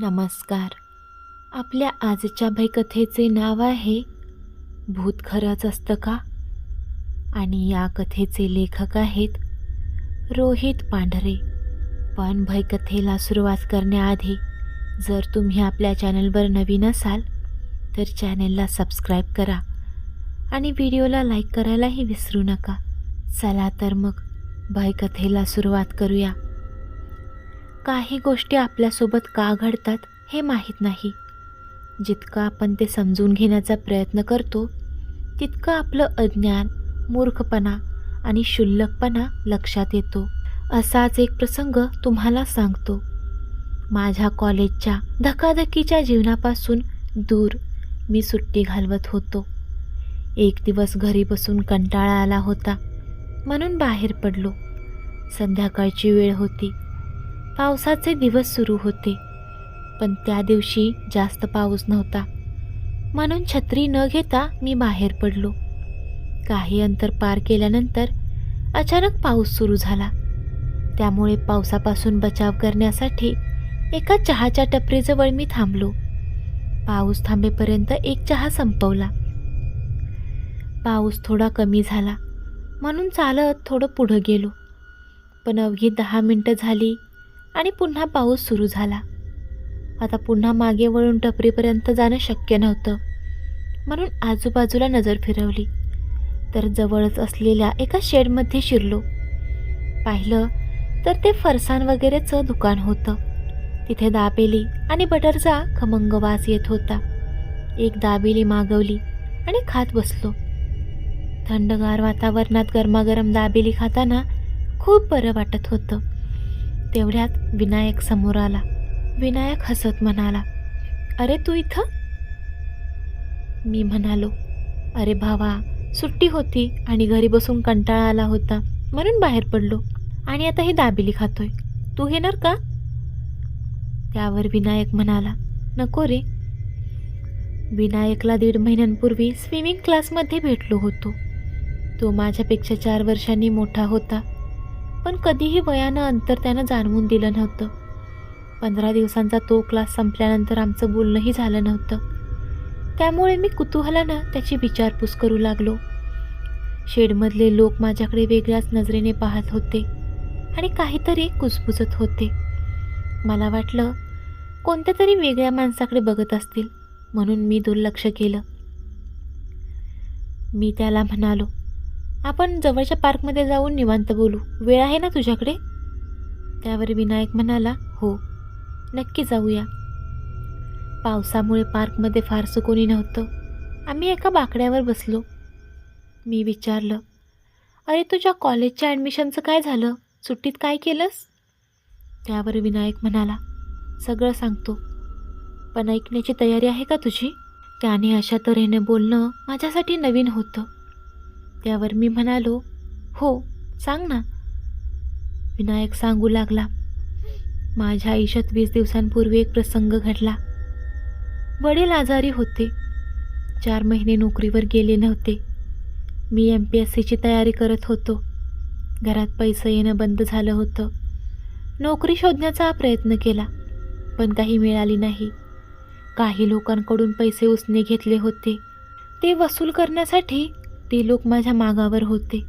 नमस्कार. आपल्या आजच्या भयकथेचे नाव आहे भूत खरंच असतं का? आणि या कथेचे लेखक आहेत रोहित पांढरे. पण भयकथेला सुरुवात करण्याआधी जर तुम्ही आपल्या चॅनलवर नवीन असाल तर चॅनलला सबस्क्राईब करा आणि व्हिडिओला लाईक करायलाही विसरू नका. चला तर मग भयकथेला सुरुवात करूया. काही गोष्टी आपल्यासोबत का घडतात हे माहीत नाही. जितकं आपण ते समजून घेण्याचा प्रयत्न करतो तितकं आपलं अज्ञान मूर्खपणा आणि क्षुल्लकपणा लक्षात येतो. असाच एक प्रसंग तुम्हाला सांगतो. माझ्या कॉलेजच्या धकाधकीच्या जीवनापासून दूर मी सुट्टी घालवत होतो. एक दिवस घरी बसून कंटाळा आला होता. म्हणून बाहेर पडलो. संध्याकाळची वेळ होती. पावसाचे दिवस सुरू होते. पण त्या दिवशी जास्त पाऊस नव्हता. म्हणून छत्री न घेता मी बाहेर पडलो. काही अंतर पार केल्यानंतर अचानक पाऊस सुरू झाला. त्यामुळे पावसापासून बचाव करण्यासाठी एका चहाच्या टपरीजवळ मी थांबलो. पाऊस थांबेपर्यंत एक चहा संपवला. पाऊस थोडा कमी झाला. म्हणून चालत थोडं पुढं गेलो. पण अवघी दहा मिनटं झाली आणि पुन्हा पाऊस सुरू झाला. आता पुन्हा मागे वळून टपरीपर्यंत जाणं शक्य नव्हतं. म्हणून आजूबाजूला नजर फिरवली. तर जवळच असलेल्या एका शेडमध्ये शिरलो. पाहिलं तर ते फरसाण वगैरेचं दुकान होतं. तिथे दाबेली आणि बटरचा खमंग वास येत होता. एक दाबेली मागवली आणि खात बसलो. थंडगार वातावरणात गरमागरम दाबेली खाताना खूप बरं वाटत होतं. तेवढ्यात विनायक समोर आला. विनायक हसत म्हणाला अरे तू इथं? मी म्हणालो अरे भावा सुट्टी होती आणि घरी बसून कंटाळा आला होता म्हणून बाहेर पडलो आणि आता ही दाबेली खातोय. तू घेणार का? त्यावर विनायक म्हणाला नको रे. विनायकला दीड महिन्यांपूर्वी स्विमिंग क्लासमध्ये भेटलो होतो. तो माझ्यापेक्षा चार वर्षांनी मोठा होता पण कधीही वयानं अंतर त्यानं जाणवून दिलं नव्हतं. पंधरा दिवसांचा तो क्लास संपल्यानंतर आमचं बोलणंही झालं नव्हतं. त्यामुळे मी कुतूहलानं त्याची विचारपूस करू लागलो. शेडमधले लोक माझ्याकडे वेगळ्याच नजरेने पाहत होते आणि काहीतरी कुजबुजत होते. मला वाटलं कोणत्या तरी वेगळ्या माणसाकडे बघत असतील म्हणून मी दुर्लक्ष केलं. मी त्याला म्हणालो आपण जवळच्या पार्कमध्ये जाऊन निवांत बोलू. वेळ आहे ना तुझ्याकडे? त्यावर विनायक म्हणाला हो नक्की जाऊया. पावसामुळे पार्कमध्ये फारसं कोणी नव्हतं. आम्ही एका बाकड्यावर बसलो. मी विचारलं अरे तुझ्या कॉलेजच्या ॲडमिशनचं काय झालं? सुट्टीत काय केलंस? त्यावर विनायक म्हणाला सगळं सांगतो. पण ऐकण्याची तयारी आहे का तुझी? त्याने अशा तऱ्हेने बोलणं माझ्यासाठी नवीन होतं. त्यावर मी म्हणालो हो सांग ना. विनायक सांगू लागला. माझ्या आयुष्यात वीस दिवसांपूर्वी एक प्रसंग घडला. वडील आजारी होते. चार महिने नोकरीवर गेले नव्हते. मी एम पी एस सीची तयारी करत होतो. घरात पैसे येणं बंद झालं होतं. नोकरी शोधण्याचा प्रयत्न केला पण काही मिळाली नाही. काही लोकांकडून पैसे उसने घेतले होते. ते वसूल करण्यासाठी ते लोक माझ्या मागावर होते.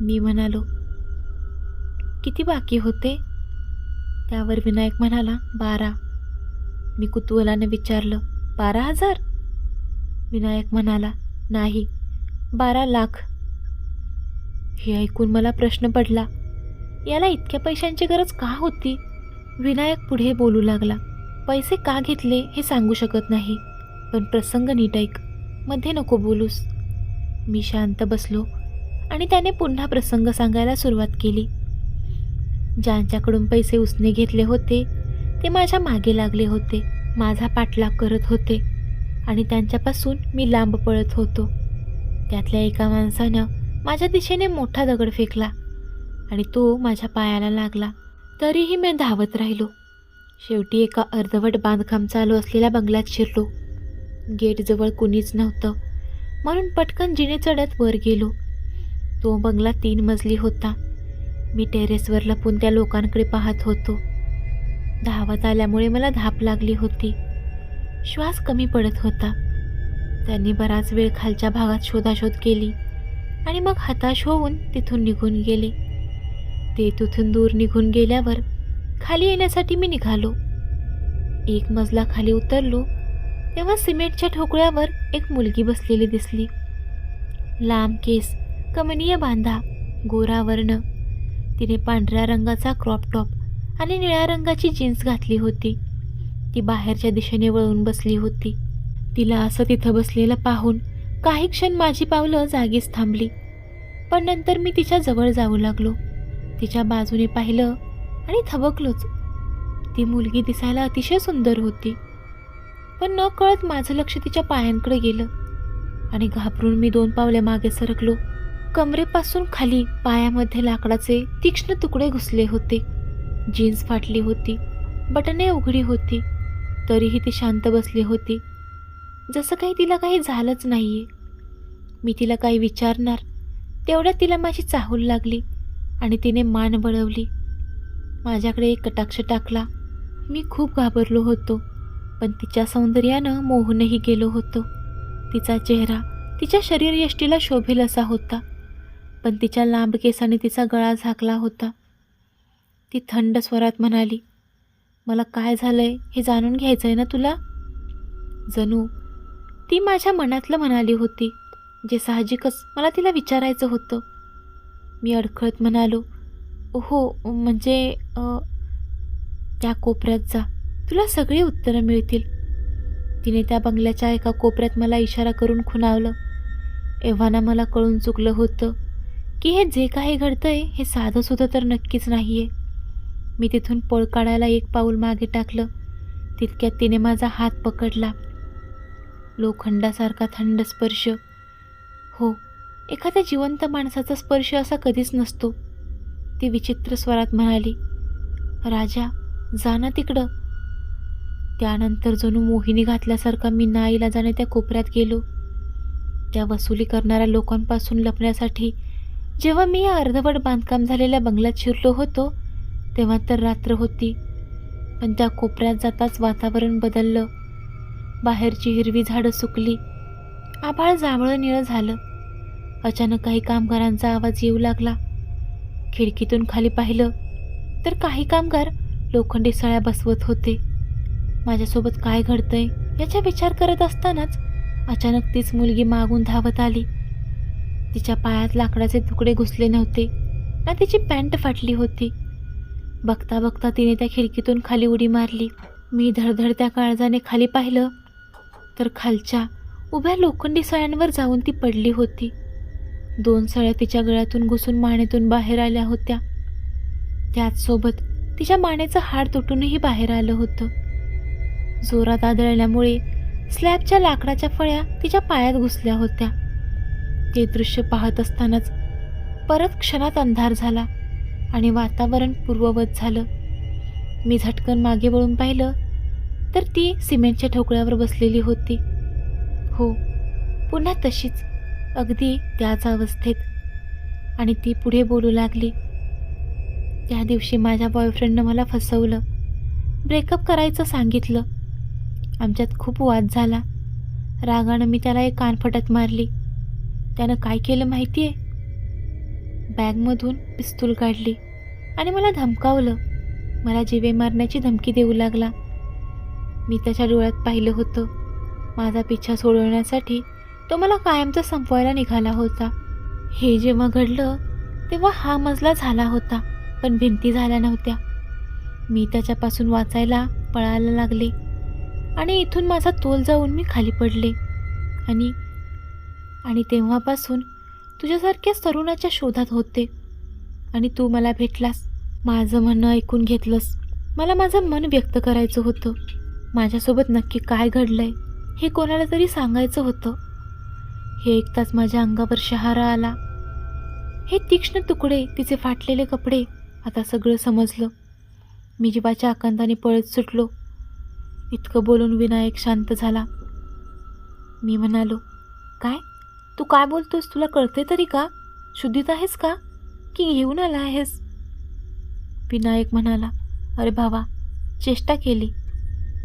मी म्हणालो किती बाकी होते? त्यावर विनायक म्हणाला बारा. मी कुतूहलाने विचारलं बारा हजार? विनायक म्हणाला नाही बारा लाख. हे ऐकून मला प्रश्न पडला याला इतक्या पैशांची गरज का होती? विनायक पुढे बोलू लागला पैसे का घेतले हे सांगू शकत नाही पण प्रसंग नीट ऐकमध्ये नको बोलूस. मी शांत बसलो आणि त्याने पुन्हा प्रसंग सांगायला सुरुवात केली. ज्यांच्याकडून पैसे उसने घेतले होते ते माझ्या मागे लागले होते माझा पाठलाग करत होते आणि त्यांच्यापासून मी लांब पळत होतो. त्यातल्या एका माणसानं माझ्या दिशेने मोठा दगड फेकला आणि तो माझ्या पायाला लागला. तरीही मी धावत राहिलो. शेवटी एका अर्धवट बांधकाम चालू असलेल्या बंगल्यात शिरलो. गेटजवळ कुणीच नव्हतं. म्हणून पटकन जिने चढत वर गेलो. तो बंगला तीन मजली होता. मी टेरेसवर लपून त्या लोकांकडे पाहत होतो. धावत आल्यामुळे मला धाप लागली होती. श्वास कमी पडत होता. त्यांनी बराच वेळ खालच्या भागात शोधाशोध केली आणि मग हताश होऊन तिथून निघून गेले. ते तिथून दूर निघून गेल्यावर खाली येण्यासाठी मी निघालो. एक मजला खाली उतरलो. तेव्हा सिमेंटच्या ठोकळ्यावर एक मुलगी बसलेली दिसली. लांब केस कमनीय बांधा गोरा वर्ण. तिने पांढऱ्या रंगाचा क्रॉप टॉप आणि निळ्या रंगाची जीन्स घातली होती. ती बाहेरच्या दिशेने वळून बसली होती. तिला असं तिथं बसलेलं पाहून काही क्षण माझी पावलं जागीच थांबली. पण नंतर मी तिच्या जवळ जाऊ लागलो. तिच्या बाजूने पाहिलं आणि थबकलोच. ती मुलगी दिसायला अतिशय सुंदर होती. पण न कळत माझं लक्ष तिच्या पायांकडे गेलं. आणि घाबरून मी दोन पावले मागे सरकलो. कमरेपासून खाली पायामध्ये लाकडाचे तीक्ष्ण तुकडे घुसले होते. जीन्स फाटली होती. बटणे उघडी होती. तरीही ती शांत बसली होती. जसं काही तिला काही झालंच नाहीये. मी तिला काही विचारणार. तेवढ्यात तिला माझी चाहूल लागली आणि तिने मान वळवली माझ्याकडे एक कटाक्ष टाकला. मी खूप घाबरलो होतो. पण तिच्या सौंदर्यानं मोहूनही गेलो होतो. तिचा चेहरा तिच्या शरीरयष्टीला शोभेल असा होता पण तिच्या लांब केसाने तिचा गळा झाकला होता. ती थंड स्वरात म्हणाली मला काय झालंय हे जाणून घ्यायचं आहे ना तुला? जणू ती माझ्या मनातलं म्हणाली होती जे साहजिकच मला तिला विचारायचं होतं. मी अडखळत म्हणालो हो म्हणजे त्या कोपऱ्यात जा. तुला सगळी उत्तरं मिळतील. तिने त्या बंगल्याच्या एका कोपऱ्यात मला इशारा करून खुणावलं. एव्हाना मला कळून चुकलं होतं की हे जे काही घडतंय हे साधंसुद्धा तर नक्कीच नाही आहे मी तिथून पळ काढायला एक पाऊल मागे टाकलं. तितक्यात तिने माझा हात पकडला. लोखंडासारखा थंड स्पर्श. हो एखाद्या जिवंत माणसाचा स्पर्श असा कधीच नसतो. ती विचित्र स्वरात म्हणाली राजा जा ना तिकडं. त्यानंतर जणू मोहिनी घातल्यासारखा मी नाईला जाणे त्या कोपऱ्यात गेलो. त्या वसुली करणाऱ्या लोकांपासून लपण्यासाठी जेव्हा मी या अर्धवट बांधकाम झालेल्या बंगल्यात शिरलो होतो तेव्हा तर रात्र होती. पण त्या कोपऱ्यात जाताच वातावरण बदललं. बाहेरची हिरवी झाडं सुकली. आभाळ जांभळं निळं झालं. अचानक काही कामगारांचा आवाज येऊ लागला. खिडकीतून खाली पाहिलं तर काही कामगार लोखंडी सळ्या बसवत होते. माझ्यासोबत काय घडतंय याचा विचार करत असतानाच अचानक तीच मुलगी मागून धावत आली. तिच्या पायात लाकडाचे तुकडे घुसले नव्हते ना तिची पॅन्ट फाटली होती. बघता बघता तिने त्या खिडकीतून खाली उडी मारली. मी धडधड त्या काळजाने खाली पाहिलं तर खालच्या उभ्या लोखंडी सळ्यांवर जाऊन ती पडली होती. दोन सळ्या तिच्या गळ्यातून घुसून मानेतून बाहेर आल्या होत्या. त्याचसोबत तिच्या मानेचं हाड तुटूनही बाहेर आलं होतं. जोरात आदळल्यामुळे स्लॅबच्या लाकडाच्या फळ्या तिच्या पायात घुसल्या होत्या. ते दृश्य पाहत असतानाच परत क्षणात अंधार झाला आणि वातावरण पूर्ववत झालं. मी झटकन मागे वळून पाहिलं तर ती सिमेंटच्या ठोकळ्यावर बसलेली होती. हो पुन्हा तशीच अगदी त्याच अवस्थेत. आणि ती पुढे बोलू लागली. त्या दिवशी माझ्या बॉयफ्रेंडनं मला फसवलं. ब्रेकअप करायचं सांगितलं. आमच्यात खूप वाद झाला. रागानं मी त्याला एक कानफटत मारली. त्यानं काय केलं माहिती आहे बॅगमधून पिस्तूल काढली आणि मला धमकावलं. मला जिवे मारण्याची धमकी देऊ लागला. मी त्याच्या डोळ्यात पाहिलं होतं. माझा पिच्छा सोडवण्यासाठी तो मला कायमचा संपवायला निघाला होता. हे जेव्हा घडलं तेव्हा हा मजला झाला होता पण भिंती झाल्या नव्हत्या. मी त्याच्यापासून वाचायला पळायला लागले. आणि इथून माझा तोल जाऊन मी खाली पडले. आणि आणि तेव्हापासून तुझ्यासारख्याच तरुणाच्या शोधात होते. आणि तू मला भेटलास. माझं म्हणणं ऐकून घेतलंस. मला माझं मन व्यक्त करायचं होतं. माझ्यासोबत नक्की काय घडलंय हे कोणाला तरी सांगायचं होतं. हे ऐकताच माझ्या अंगावर शहारा आला. हे तीक्ष्ण तुकडे तिचे फाटलेले कपडे आता सगळं समजलं. मी जीवाच्या आकांताने पळत सुटलो. इतकं बोलून विनायक शांत झाला. मी म्हणालो काय? तू काय बोलतोस? तुला कळते तरी का? शुद्धीत आहेस का? की घेऊन आला आहेस? विनायक म्हणाला अरे भावा चेष्टा केली.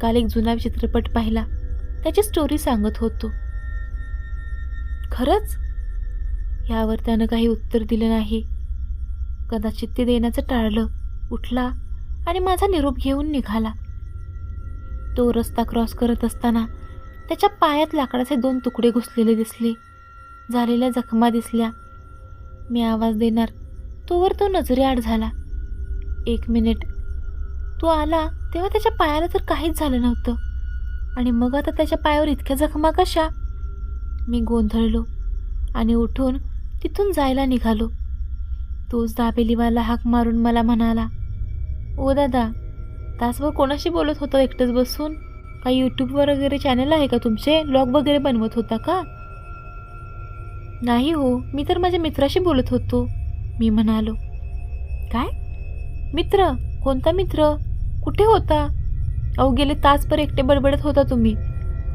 काल एक जुना चित्रपट पाहिला. त्याची स्टोरी सांगत होतो. खरंच? यावर त्यानं काही उत्तर दिलं नाही. कदाचित ते देण्याचं टाळलं उठला आणि माझा निरोप घेऊन निघाला. तो रस्ता क्रॉस करत असताना त्याच्या पायात लाकडाचे दोन तुकडे घुसलेले दिसले. झालेल्या जखमा दिसल्या. मी आवाज देणार. तोवर तो नजरेआड झाला. एक मिनिट. तो आला तेव्हा त्याच्या पायाला तर काहीच झालं नव्हतं. आणि मग आता त्याच्या पायावर इतक्या जखमा कशा? मी गोंधळलो आणि उठून तिथून जायला निघालो. तोच दाबेलीवाला हाक मारून मला म्हणाला ओ दादा तासभर कोणाशी बोलत होता एकटंच बसून? काही यूट्यूबवर वगैरे चॅनल आहे का तुमचे? ब्लॉग वगैरे बनवत होता का? नाही हो मी तर माझ्या मित्राशी बोलत होतो. मी म्हणालो काय? मित्र? कोणता मित्र? कुठे होता? अहो गेले तासभर एकटे बडबडत होता तुम्ही.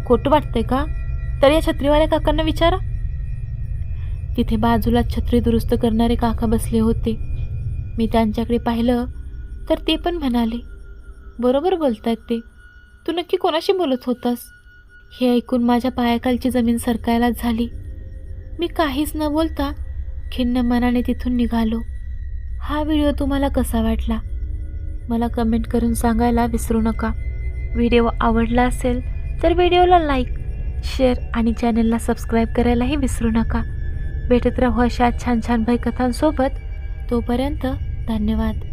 खोटं वाटतंय का? तर या छत्रीवाल्या काकांना विचारा. तिथे बाजूला छत्री दुरुस्त करणारे काका बसले होते. मी त्यांच्याकडे पाहिलं तर ते पण म्हणाले बरोबर बोलतायत ते. तू नक्की कोणाशी बोलत होतास? हे ऐकून माझ्या पायाखालची जमीन सरकायलाच झाली. मी काहीच न बोलता खिन्न मनाने तिथून निघालो. हा व्हिडिओ तुम्हाला कसा वाटला? मला कमेंट करून सांगायला विसरू नका. व्हिडिओ आवडला असेल तर व्हिडिओला लाईक शेअर आणि चॅनलला सबस्क्राईब करायलाही विसरू नका. भेटत राहू अशा छान छान भयकथांसोबत तोपर्यंत धन्यवाद.